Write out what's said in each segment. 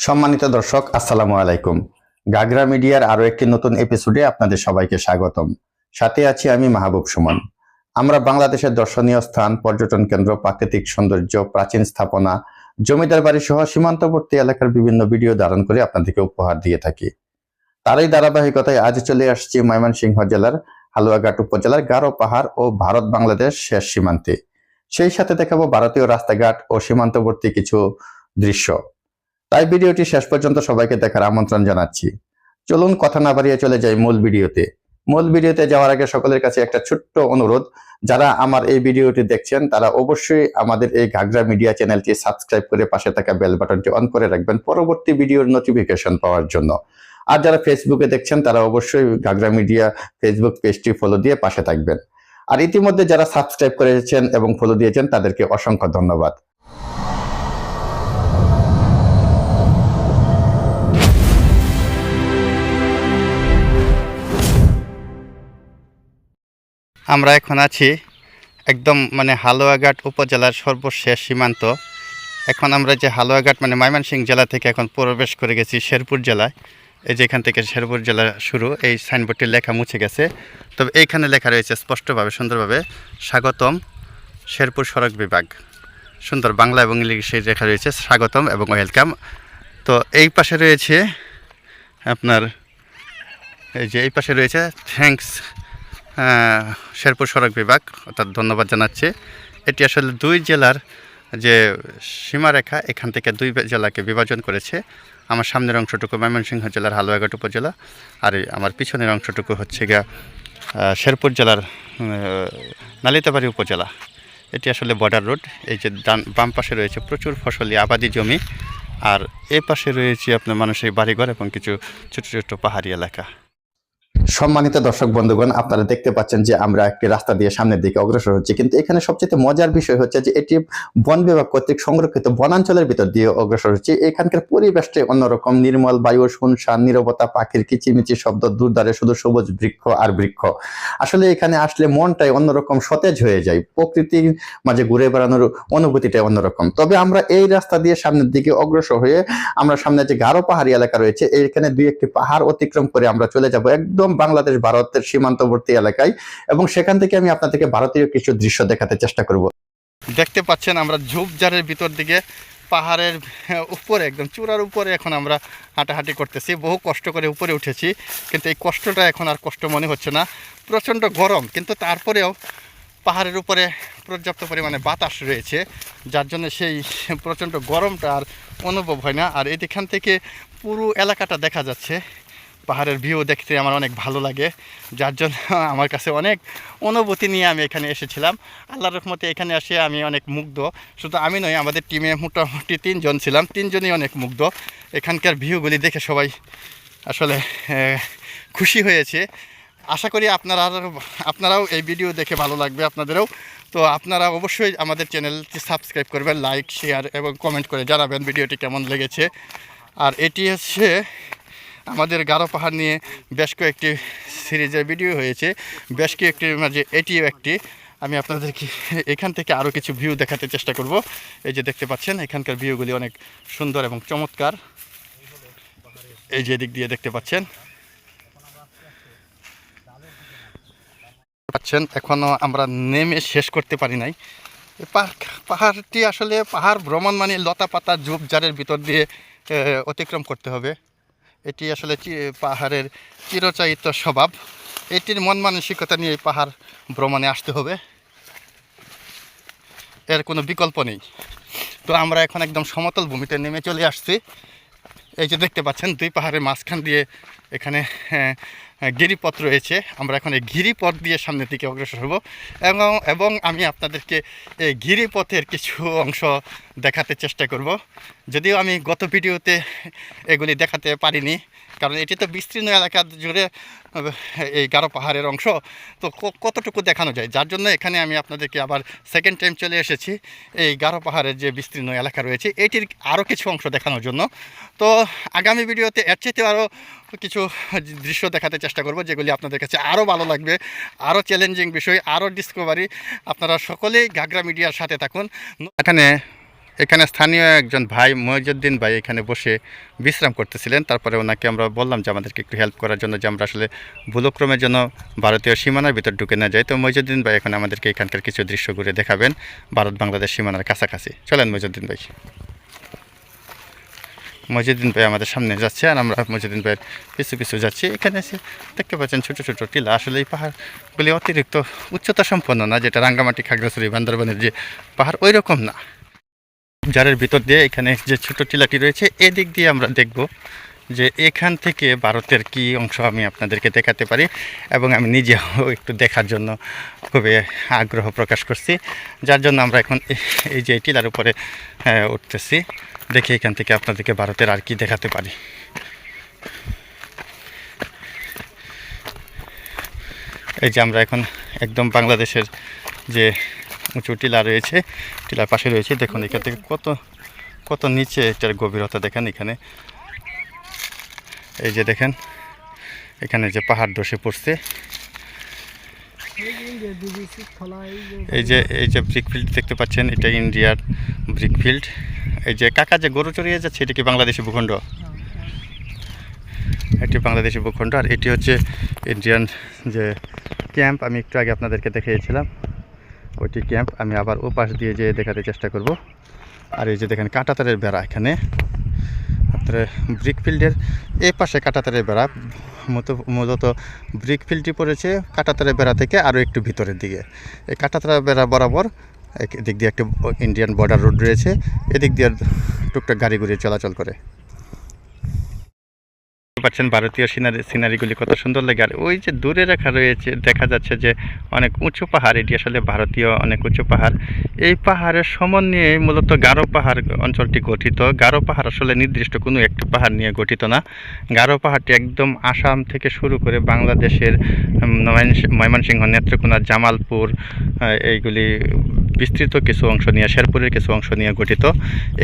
সম্মানিত দর্শক, আসসালামু আলাইকুম। গাগরা মিডিয়ার আরও একটি নতুন এপিসোডে আপনাদের সবাইকে স্বাগতম। সাথে আছি আমি মাহবুব সুমন। আমরা বাংলাদেশের দর্শনীয় স্থান, পর্যটন কেন্দ্র, প্রাকৃতিক সৌন্দর্য, প্রাচীন স্থাপনা, জমিদার বাড়ি সহ সীমান্তবর্তী এলাকার বিভিন্ন ভিডিও ধারণ করে আপনাদেরকে উপহার দিয়ে থাকি। তারই ধারাবাহিকতায় আজ চলে আসছি ময়মনসিংহ জেলার হালুয়াঘাট উপজেলার গারো পাহাড় ও ভারত বাংলাদেশ শেষ সীমান্তে। সেই সাথে দেখাবো ভারতীয় রাস্তাঘাট ও সীমান্তবর্তী কিছু দৃশ্য। তাই ভিডিওটি শেষ পর্যন্ত সবাইকে দেখার আমন্ত্রণ জানাচ্ছি। চলুন কথা না বাড়িয়ে চলে যাই মূল ভিডিওতে। মূল ভিডিওতে যাওয়ার আগে সকলের কাছে একটা ছোট্ট অনুরোধ, যারা আমার এই ভিডিওটি দেখছেন, তারা অবশ্যই আমাদের এই ঘাগরা মিডিয়া চ্যানেলটি সাবস্ক্রাইব করে পাশে থাকা বেল বাটনটি অন করে রাখবেন পরবর্তী ভিডিওর নোটিফিকেশন পাওয়ার জন্য। আর যারা ফেসবুকে দেখছেন, তারা অবশ্যই ঘাগরা মিডিয়া ফেসবুক পেজটি ফলো দিয়ে পাশে থাকবেন। আর ইতিমধ্যে যারা সাবস্ক্রাইব করেছেন এবং ফলো দিয়েছেন, তাদেরকে অসংখ্য ধন্যবাদ। আমরা এখন আছি একদম মানে হালুয়াঘাট উপজেলার সর্বশেষ সীমান্ত। এখন আমরা যে হালুয়াঘাট মানে ময়মনসিংহ জেলা থেকে এখন প্রবেশ করে গেছি শেরপুর জেলায়। এই যে এখান থেকে শেরপুর জেলা শুরু এই সাইনবোর্ডটি লেখা মুছে গেছে। তবে এইখানে লেখা রয়েছে স্পষ্টভাবে সুন্দরভাবে স্বাগতম শেরপুর সড়ক বিভাগ। সুন্দর বাংলা এবং ইংলিশে লেখা রয়েছে স্বাগতম এবং ওয়েলকাম। তো এই পাশে রয়েছে আপনার এই যে এই পাশে রয়েছে থ্যাঙ্কস। আহ, শেরপুর সড়ক বিভাগ, অর্থাৎ ধন্যবাদ জানাচ্ছি। এটি আসলে দুই জেলার যে সীমারেখা, এখান থেকে দুই জেলাকে বিভাজন করেছে। আমার সামনের অংশটুকু ময়মনসিংহ জেলার হালুয়াঘাট উপজেলা, আর আমার পিছনের অংশটুকু হচ্ছে গিয়া শেরপুর জেলার নালিতাবাড়ি উপজেলা। এটি আসলে বর্ডার রোড এই যে ডান, বাম পাশে রয়েছে প্রচুর ফসলি আবাদি জমি, আর এ পাশে রয়েছে আপনার মানুষের বাড়িঘর এবং কিছু ছোট ছোট পাহাড়ি এলাকা। সম্মানিত দর্শক বন্ধুগণ, আপনারা দেখতে পাচ্ছেন যে আমরা একটি রাস্তা দিয়ে সামনের দিকে অগ্রসর হচ্ছি। কিন্তু এখানে সবচেয়ে মজার বিষয় হচ্ছে যে এটি বন বিভাগ কর্তৃক সংরক্ষিত বনাঞ্চলের ভিতর দিয়ে অগ্রসর হচ্ছে। এখানকার পরিবেশটাই অন্যরকম, নির্মল বায়ু, শুনশান, নিরবতা, পাখির কিচিমিচি শব্দ, দূরদারে শুধু সবুজ বৃক্ষ আর বৃক্ষ। আসলে এখানে আসলে মনটাই অন্যরকম সতেজ হয়ে যায়, প্রকৃতির মাঝে ঘুরে বেড়ানোর অনুভূতিটাই অন্যরকম। তবে আমরা এই রাস্তা দিয়ে সামনের দিকে অগ্রসর হয়ে আমরা সামনে যে গারো পাহাড়ি এলাকা রয়েছে এইখানে দুই একটি পাহাড় অতিক্রম করে আমরা চলে যাব একদম বাংলাদেশ, ভারতের সীমান্তবর্তী এলাকায় এবং সেখান থেকে আমি আপনাদেরকে ভারতীয় কিছু দৃশ্য দেখাতে চেষ্টা করব। দেখতে পাচ্ছেন আমরা ঝোপঝাড়ের ভিতর দিকে, পাহাড়ের উপরে একদম চূড়ার উপরে এখন আমরা হাঁটাহাঁটি করতেছি। বহু কষ্ট করে উপরে উঠেছি, কিন্তু এই কষ্টটা এখন আর কষ্ট মনে হচ্ছে না। প্রচণ্ড গরম, কিন্তু তারপরেও পাহাড়ের উপরে পর্যাপ্ত পরিমাণে বাতাস রয়েছে, যার জন্য সেই প্রচণ্ড গরমটা আর অনুভব হয় না। আর এখান থেকে পুরো এলাকাটা দেখা যাচ্ছে। পাহাড়ের ভিউ দেখতে আমার অনেক ভালো লাগে। যার জন্য আমার কাছে অনেক অনুভূতি নিয়ে আমি এখানে এসেছিলাম। আল্লাহর রহমতে এখানে এসে আমি অনেক মুগ্ধ। শুধু আমি নই, আমাদের টিমে মোটামুটি তিনজন ছিলাম। তিনজনই অনেক মুগ্ধ। এখানকার ভিউগুলি দেখে সবাই আসলে খুশি হয়েছে। আশা করি আপনারা আপনারাও এই ভিডিও দেখে ভালো লাগবে আপনাদেরও। তো আপনারা অবশ্যই আমাদের চ্যানেলটি সাবস্ক্রাইব করবেন লাইক শেয়ার এবং কমেন্ট করে জানাবেন ভিডিওটি কেমন লেগেছে। আর এটি হচ্ছে আমাদের গারো পাহাড় নিয়ে বেশ কয়েকটি সিরিজের ভিডিও হয়েছে। বেশ কয়েকটির মাঝে এটিও একটি। আমি আপনাদেরকে এখান থেকে আরও কিছু ভিউ দেখাতে চেষ্টা করব। এই যে দেখতে পাচ্ছেন, এখানকার ভিউগুলি অনেক সুন্দর এবং চমৎকার। এই যে দিক দিয়ে দেখতে পাচ্ছেন। পাচ্ছেন এখনও আমরা নেমে শেষ করতে পারি নাই। পাহাড় পাহাড়টি আসলে পাহাড় ভ্রমণ মানে লতা পাতা ঝোপঝাড়ের ভিতর দিয়ে অতিক্রম করতে হবে। এটি আসলে পাহাড়ের চিরচায়িত স্বভাব। এটির মন মানসিকতা নিয়ে পাহাড় ভ্রমণে আসতে হবে। এর কোনো বিকল্প নেই। তো আমরা এখন একদম সমতল ভূমিতে নেমে চলে আসছি। এই যে দেখতে পাচ্ছেন, দুই পাহাড়ের মাঝখান দিয়ে এখানে হ্যাঁ, হ্যাঁ, গিরিপথ রয়েছে। আমরা এখন এই গিরিপথ দিয়ে সামনের দিকে অগ্রসর হব। এবং এবং আমি আপনাদেরকে এই গিরিপথের কিছু অংশ দেখাতে চেষ্টা করব। যদিও আমি গত ভিডিওতে এগুলি দেখাতে পারিনি কারণ এটি তো বিস্তীর্ণ এলাকা জুড়ে এই গারো পাহাড়ের অংশ। তো কতটুকু দেখানো যায়? যার জন্য এখানে আমি আপনাদেরকে আবার সেকেন্ড টাইম চলে এসেছি এই গারো পাহাড়ের যে বিস্তীর্ণ এলাকা রয়েছে এটির আরও কিছু অংশ দেখানোর জন্য। তো আগামী ভিডিওতে এর চাইতে আরও কিছু দৃশ্য দেখাতে চেষ্টা করব, যেগুলি আপনাদের কাছে আরও ভালো লাগবে, আরও চ্যালেঞ্জিং বিষয়, আরও ডিসকভারি আপনারা সকলেই ঘাগরা মিডিয়ার সাথে থাকুন। এখানে এখানে স্থানীয় একজন ভাই মহিজুদ্দিন ভাই এখানে বসে বিশ্রাম করতেছিলেন। তারপরে ওনাকে আমরা বললাম যে আমাদেরকে একটু হেল্প করার জন্য যে আমরা আসলে ভুলক্রমের জন্য ভারতীয় সীমানার ভিতর ঢুকে না যাই। তো মহিজুদ্দিন ভাই এখন আমাদেরকে এখানকার কিছু দৃশ্য ঘুরে দেখাবেন ভারত বাংলাদেশ সীমানার কাছাকাছি। চলেন মহিজুদ্দিন ভাই। মজিদিন ভাই আমাদের সামনে যাচ্ছে আর আমরা মজিদিন ভাইয়ের পিছু পিছু যাচ্ছি। এখানে এসে দেখতে পাচ্ছেন ছোটো ছোটো টিলা। আসলে এই পাহাড়গুলি অতিরিক্ত উচ্চতা সম্পন্ন না, যেটা রাঙ্গামাটি, খাগড়াছড়ি, বান্দরবানের যে পাহাড় ওই রকম না। যারের ভিতর দিয়ে এখানে যে ছোটো টিলাটি রয়েছে, এদিক দিয়ে আমরা দেখব যে এখান থেকে ভারতের কি অংশ আমি আপনাদেরকে দেখাতে পারি এবং আমি নিজেও একটু দেখার জন্য খুবই আগ্রহ প্রকাশ করছি। যার জন্য আমরা এখন এই যে টিলার উপরে উঠতেছি। দেখি এখান থেকে আপনাদেরকে ভারতের আর কি দেখাতে পারি। এই যে আমরা এখন একদম বাংলাদেশের যে উঁচু টিলা রয়েছে, টিলার পাশে রয়েছে। দেখুন এখান থেকে কত কত নিচে এটার গভীরতা দেখেন এখানে। এই যে দেখেন, এখানে যে পাহাড় ধসে পড়ছে। এই যে এই যে ব্রিক ফিল্ড দেখতে পাচ্ছেন, এটা ইন্ডিয়ার ব্রিক ফিল্ড এই যে কাকা যে গরু চড়িয়ে যাচ্ছে, এটা কি বাংলাদেশি ভূখণ্ড? এটি বাংলাদেশি ভূখণ্ড, আর এটি হচ্ছে ইন্ডিয়ান যে ক্যাম্প, আমি একটু আগে আপনাদেরকে দেখিয়েছিলাম। ওইটি ক্যাম্প, আমি আবার ও পাশ দিয়ে যেয়ে দেখাতে চেষ্টা করব। আর এই যে দেখেন, কাঁটাতারের বেড়া এখানে। আপনার ব্রিক ফিল্ডের এই পাশে কাটাতারের বেড়া। মূলত- মূলত ব্রিক ফিল্ডটি পড়েছে কাটাতারের বেড়া থেকে আরও একটু ভিতরের দিকে। এই কাটাতারা বেড়া বরাবর এদিক দিয়ে একটি ইন্ডিয়ান বর্ডার রোড রয়েছে। এদিক দিয়ে টুকটাক গাড়ি ঘুরিয়ে চলাচল করে। পাচ্ছেন ভারতীয় সিনারি সিনারিগুলি কত সুন্দর লাগে। আর ওই যে দূরে রাখা রয়েছে, দেখা যাচ্ছে যে অনেক উঁচু পাহাড়, এটি আসলে ভারতীয় অনেক উঁচু পাহাড়। এই পাহাড়ের সমন্বয়ে মূলত গারো পাহাড় অঞ্চলটি গঠিত। গারো পাহাড় আসলে নির্দিষ্ট কোনো একটি পাহাড় নিয়ে গঠিত না। গারো পাহাড়টি একদম আসাম থেকে শুরু করে বাংলাদেশের ময়মনসিংহ নেত্রকোনা, জামালপুর এইগুলি বিস্তৃত কিছু অংশ নিয়ে, শেরপুরের কিছু অংশ নিয়ে গঠিত।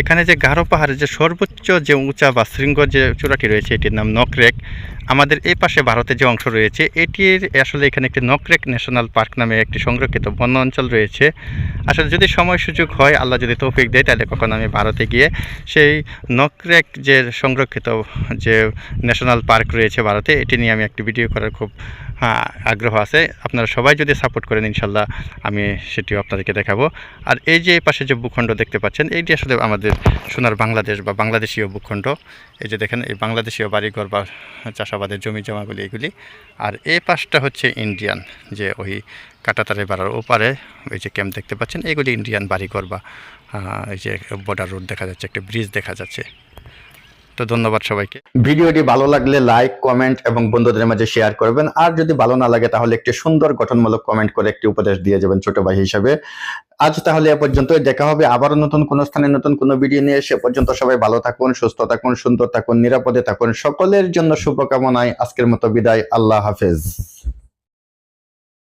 এখানে যে গাঢ় পাহাড়ের যে সর্বোচ্চ যে উঁচা বা শৃঙ্গ যে চূড়াটি রয়েছে, এটির নাম নকরেক। আমাদের এই পাশে ভারতের যে অংশ রয়েছে, এটির আসলে এখানে একটি নকরেক ন্যাশনাল পার্ক নামে একটি সংরক্ষিত বন্য অঞ্চল রয়েছে। আসলে যদি সময় সুযোগ হয়, আল্লাহ যদি তৌফিক দেয়, তাহলে কখন আমি ভারতে গিয়ে সেই নকরেক যে সংরক্ষিত যে ন্যাশনাল পার্ক রয়েছে ভারতে, এটি নিয়ে আমি একটি ভিডিও করার খুব আগ্রহ আছে। আপনারা সবাই যদি সাপোর্ট করেন, ইনশাল্লাহ আমি সেটিও আপনাদেরকে দেখাবো। আর এই যে পাশে যে ভূখণ্ড দেখতে পাচ্ছেন, এইটি আসলে আমাদের সোনার বাংলাদেশ বা বাংলাদেশীয় ভূখণ্ড। এই যে দেখেন, এই বাংলাদেশীয় বাড়িঘর বা চাষাবাদের জমি জমাগুলি এগুলি। আর এই পাশটা হচ্ছে ইন্ডিয়ান, যে ওই কাটাতারে বাড়ার ওপারে ওই যে ক্যাম্প দেখতে পাচ্ছেন, এগুলি ইন্ডিয়ান বাড়িঘর বা এই যে বর্ডার রোড দেখা যাচ্ছে, একটা ব্রিজ দেখা যাচ্ছে। তো ধন্যবাদ সবাইকে। ভিডিওটি ভালো লাগলে লাইক, কমেন্ট এবং বন্ধুদের মাঝে শেয়ার করবেন। আর যদি ভালো না লাগে তাহলে একটি সুন্দর গঠনমূলক কমেন্ট করে একটি উপদেশ দিয়ে যাবেন ছোট ভাই হিসাবে। আজ তাহলে এ পর্যন্ত দেখা হবে আবারও নতুন কোন স্থানে নতুন কোন ভিডিও নিয়ে। সে পর্যন্ত সবাই ভালো থাকুন, সুস্থ থাকুন, সুন্দর থাকুন, নিরাপদে থাকুন। সকলের জন্য শুভকামনায় আজকের মতো বিদায়। আল্লাহ হাফেজ।